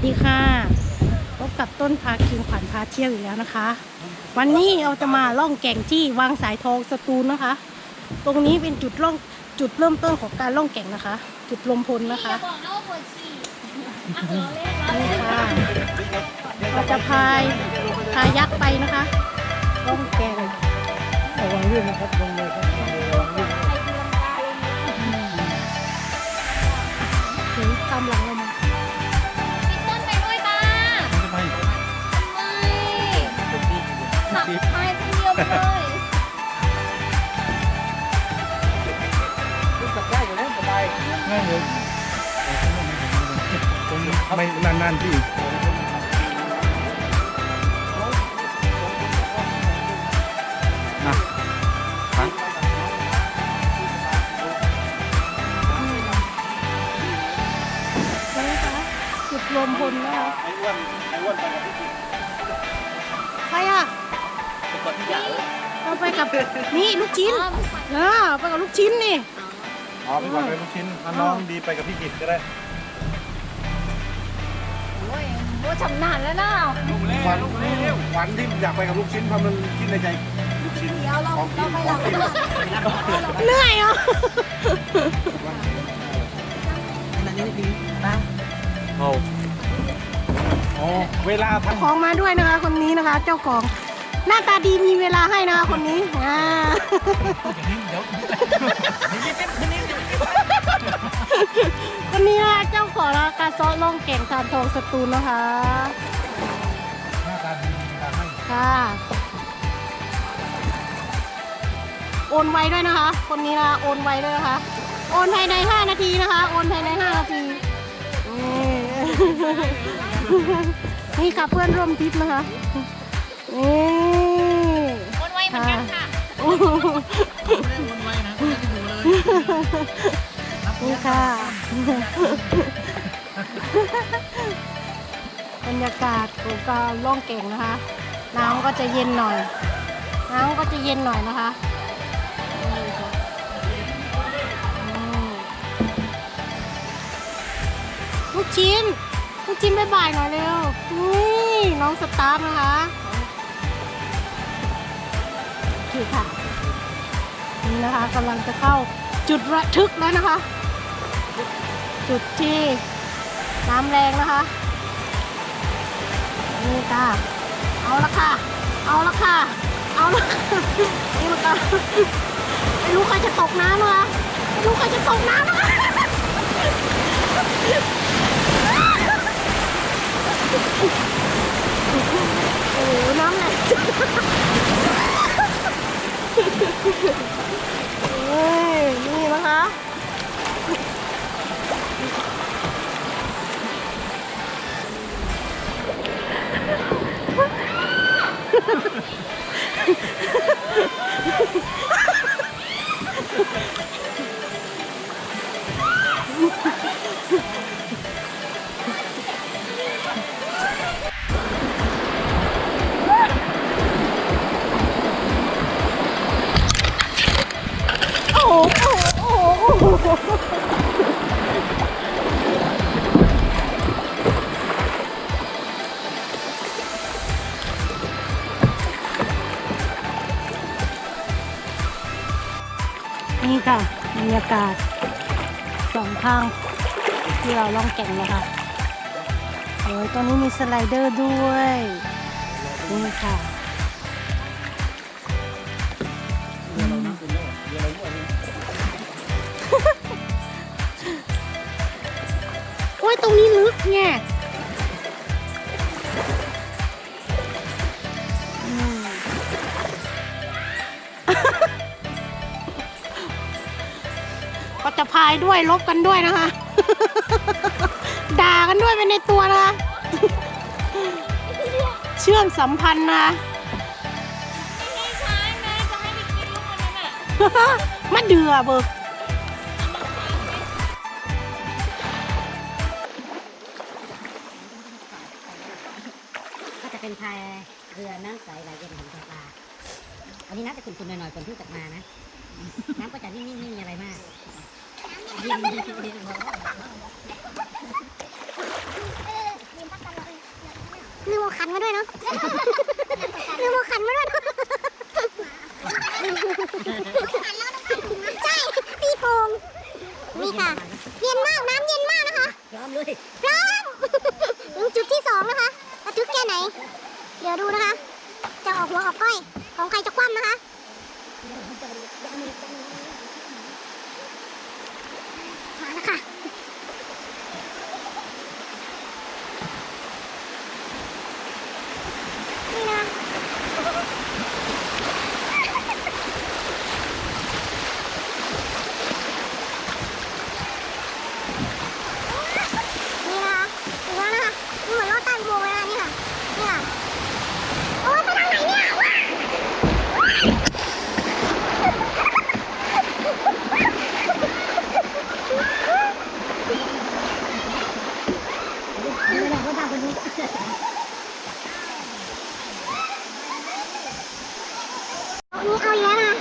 สวัสดีค่ะ พบกับต้นพาคิงขวัญพาเที่ยวอีกแล้วนะคะ วันนี้เราจะมาล่องแก่งที่วังสายทองสตูลนะคะ ตรงนี้เป็นจุดล่องจุดเริ่มต้นของการล่องแก่งนะคะ จุดลมพลนะคะอย่าบอกนะว่าปวดฉี่อะล้อเล่นล้อนี่เล่นค่ะเราจะพายพายักไปนะคะล่องแก่งระวังลื่นนะครับลงเลยครับระวังลื่นถึงตามหลังเรามา ไมขับไปคนเดียวไปเลยจับได้อยู่แล้วสบายง่ายเลยไม่นานๆที่ นี่ลูกชิ้นอ่าไปกับลูกชิ้นนี่อ๋อพี่บอลไปลูกชิ้นอะน้องดีไปกับพี่กิ๊กก็ได้โอ้ยโอ้ชำนาญแล้วนะขวัญขวัญที่อยากไปกับลูกชิ้นเพราะมันคิดในใจลูกชิ้นเดี๋ยวเราของกิเรานไปขหลัองงกินเหนื่อยอะโอ้โอ้เวลาพันของมาด้วยนะคะคนนี้นะคะ เจ้าของ หน้าตาดีมีเวลาให้นะคะคนนี้อ่าคนนี้นะคะเจ้าของร้านกาซอล่องแก่งทานทองสตูลนะคะหน้าตาดีมีเวลาให้ค่ะโอนไวด้วยนะคะ คนนี้นะโอนไวด้วยนะคะ โอนภายใน 5 นาทีนะคะ โอนภายใน 5 นาที นี่นี่ค่ะเพื่อนร่วมทริปนะคะนี่ เหมือนกันค่ะนี่ค่ะบรรยากาศของการล่องเก่งนะคะ น้ำก็จะเย็นหน่อย น้ำก็จะเย็นหน่อยนะคะลูกชิ้นลูกชิ้นบายบายหน่อยเร็วนี่น้องสตาร์นะคะ คือค่ะ นี่นะคะกำลังจะเข้าจุดระทึกแล้วนะคะ จุดที่น้ำแรงนะคะนี่ค่ะเอาละค่ะ เอาละค่ะ เอาละนี่มันจะไม่รู้ใครจะตกน้ำนะคะไม่รู้ใครจะตกน้ำนะคะ ก่งนะคะโอ้ยตอนนี้มีสไลเดอร์ด้วยนี่ค่ะโอ้ยตรงนี้ลึกไงอืมก็จะพายด้วยลบกันด้วยนะคะ ด่ากันด้วยไปในตัวนะ เชื่อมสัมพันธ์นะไม่ใช่แม่จะให้ไปกินลูกอันเดือเบิกก็จะเป็นพายเรือน้ำใสไหลเย็นของปลาวันนี้น้ำจะขุ่นๆหน่อยๆฝนเพิ่งตกมานะ น้ำก็จะนิ่งๆไม่มีอะไรมาก ลืมเอาขันมาด้วยเนาะ ลืมเอาขันมาด้วยเนาะใช่ตีโป่งนี่ค่ะ เย็นมาก น้ำเย็นมากนะคะ พร้อมเลยพร้อม ถึงจุดที่สองนะคะระทึกแค่ไหน เดี๋ยวดูนะคะ จะออกหัวออกก้อย ของใครจะคว่ำนะคะ มาแล้วค่ะ นี่นะ นี่นะคะถึงแล้วนะคะนี่เหมือนลอดใต้อุโมงค์เลยนะนี่ค่ะนี่ค่ะโอ้ยไปทางไหนเนี่ยว้าวเอานี่เอาอีกแล้วนะ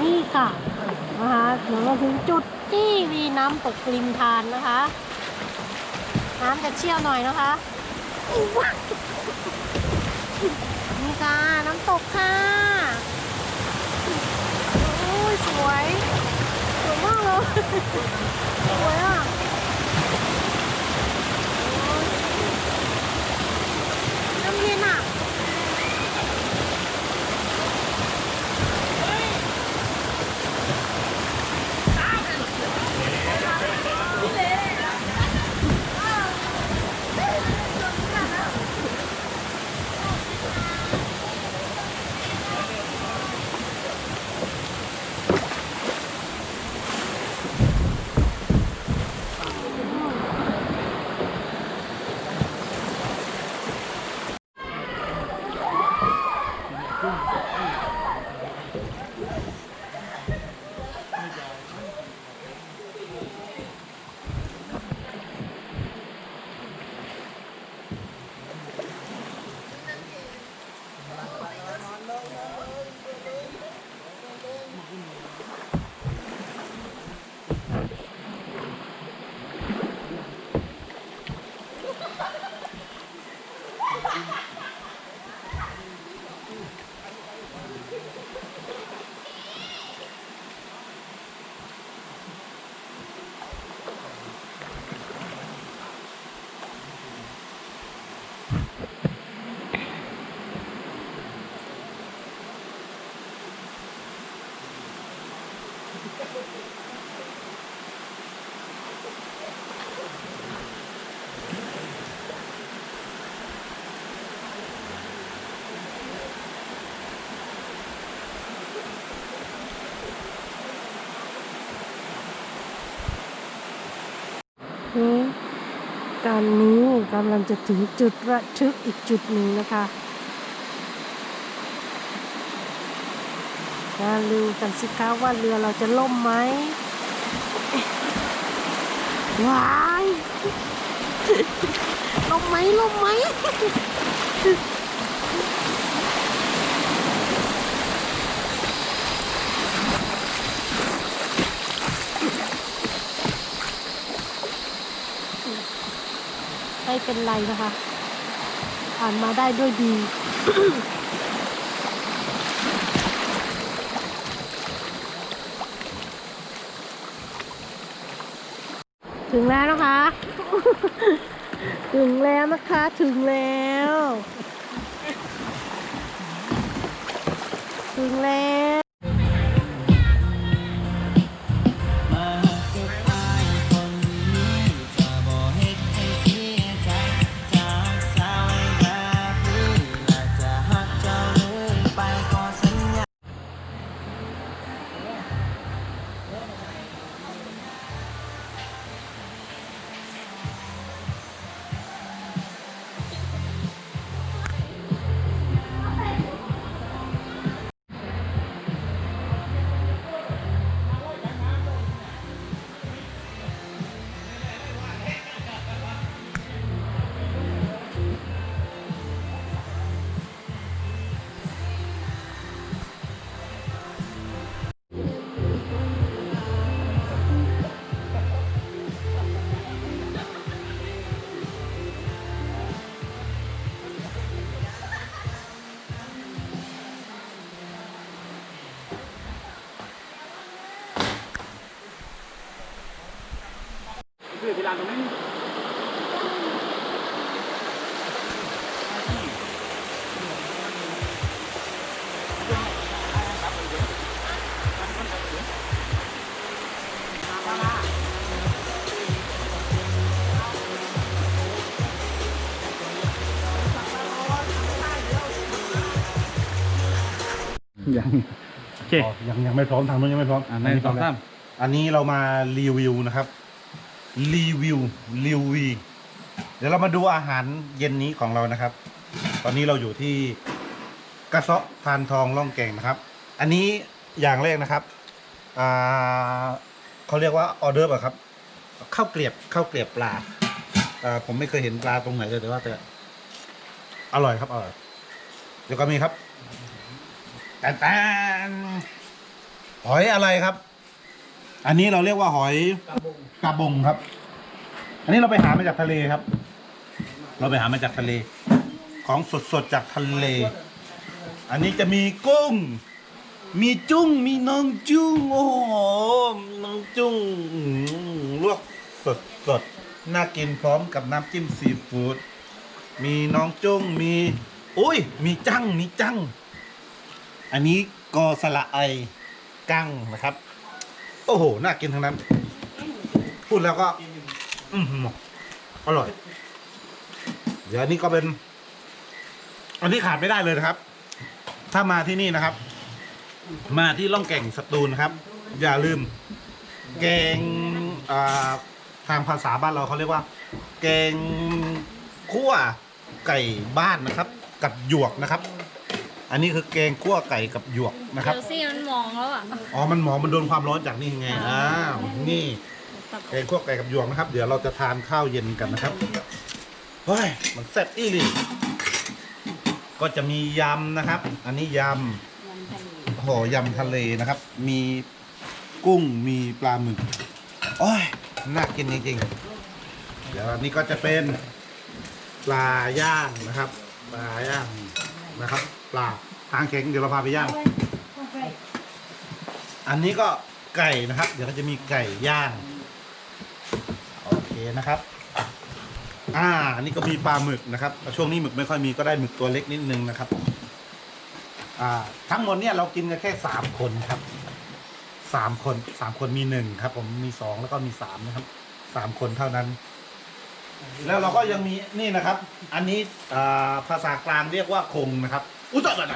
นี่ค่ะนะคะเดี๋ยวเราถึงจุดที่มี น้ำตกริมทานนะคะ น้ำจะเชี่ยวหน่อยนะคะนี่ค่ะน้ำตกค่ะโอ้ยสวยสวยมากเลยสวยอะ ตอนนี้กำลังจะถึงจุดระทึกอีกจุดหนึ่งนะคะมาดูกันสิคะว่าเรือเราจะล่มไหมว้ายล่มไหมล่มไหม ไม่เป็นไรนะคะ ผ่านมาได้ด้วยดี ถึงแล้วนะคะ ถึงแล้วนะคะ ถึงแล้ว ถึงแล้ว ยังโอเคยังยังไม่พร้อมทางนู้นยังไม่พร้อมอ่าในสองสามอันนี้เรามารีวิวนะครับ รีวิวรีวิวเดี๋ยวเรามาดูอาหารเย็นนี้ของเรานะครับ ตอนนี้เราอยู่ที่กระเซาะทานทองล่องแก่งนะครับ อันนี้อย่างแรกนะครับอ่าเขาเรียกว่าออเดอร์อะครับข้าวเกลียบข้าวเกลียบปลาอ่าผมไม่เคยเห็นปลาตรงไหนเลยแต่ว่าแต่อร่อยครับอร่อยเดี๋ยวก็มีครับ แตนแตนหอยอะไรครับ อันนี้เราเรียกว่าหอยกระบงครับ อันนี้เราไปหามาจากทะเลครับ เราไปหามาจากทะเล ของสดๆจากทะเล อันนี้จะมีกุ้ง มีจุ้ง มีน้องจุ้ง โอ้โห น้องจุ้งอื้อหือลวกสดสดๆน่ากินพร้อมกับน้ำจิ้มซีฟู้ด มีน้องจุ้ง มี อุ้ย มีจัง มีจัง อันนี้กอสละไอกั้งนะครับ โอ้โห น่ากินทั้งนั้น พูดแล้วก็ อือหือร่อย เดี๋ยวนี้ก็เป็น อันนี้ขาดไม่ได้เลยนะครับ ถ้ามาที่นี่นะครับ มาที่ล่องแก่งสตูลนะครับ อย่าลืม แกงอ่าทางภาษาบ้านเราเขาเรียกว่า แกงคั่วไก่บ้านนะครับ กับหยวกนะครับ อันนี้คือแกงคั่วไก่กับหยวกนะครับเดี๋ยวสิมันมองแล้วอะอ๋อมันหมองมันโดนความร้อนจากนี่ไงอ้าวนี่แกงคั่วไก่กับหยวกนะครับ เดี๋ยวเราจะทานข้าวเย็นกันนะครับเฮ้ยมันแซ่บอีหลีก็จะมียำนะครับ อันนี้ยำโอ้โหยำทะเลนะครับ มีกุ้งมีปลาหมึกโอ้ยน่ากินจริงๆเดี๋ยวอันนี้ก็จะเป็นปลาย่างนะครับ ปลาย่างนะครับ ปลาทางเข็งเดี๋ยวเราพาไปย่าง อันนี้ก็ไก่นะครับ เดี๋ยวก็จะมีไก่ย่าง โอเคนะครับ อ่า อันนี้ก็มีปลาหมึกนะครับ ช่วงนี้หมึกไม่ค่อยมีก็ได้หมึกตัวเล็กนิดนึงนะครับ อ่า ทั้งหมดเนี่ยเรากินกันแค่สามคนครับสามคนสามคนมีหนึ่งครับ ผมมีสองแล้วก็มีสามนะครับสามคนเท่านั้น แล้วเราก็ยังมีนี่นะครับ อันนี้อ่าภาษากลางเรียกว่าคงนะครับ อุ้ยตายตาย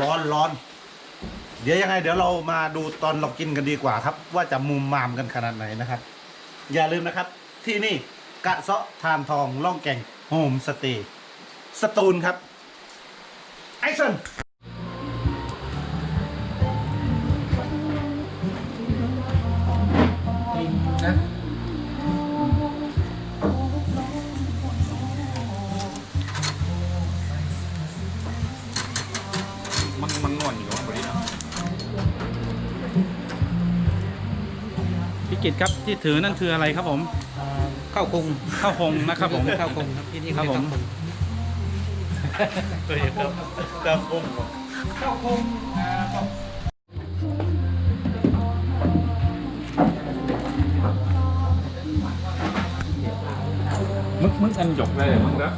ร้อนร้อน เดี๋ยวยังไง เดี๋ยวเรามาดูตอนเรากินกันดีกว่าครับ ว่าจะมุมมามกันขนาดไหนนะครับ อย่าลืมนะครับ ที่นี่กะเซาะทานทองล่องแก่งโฮมสเตย์สตูลครับ ไอซ์ กิตครับที่ถือนั่นคืออะไรครับผมเข้าคงข้าวคงนะครับผมเข้าคงครับที่นี่ครับผมครับผมมึกมึกอันหยกเลยมึงครับ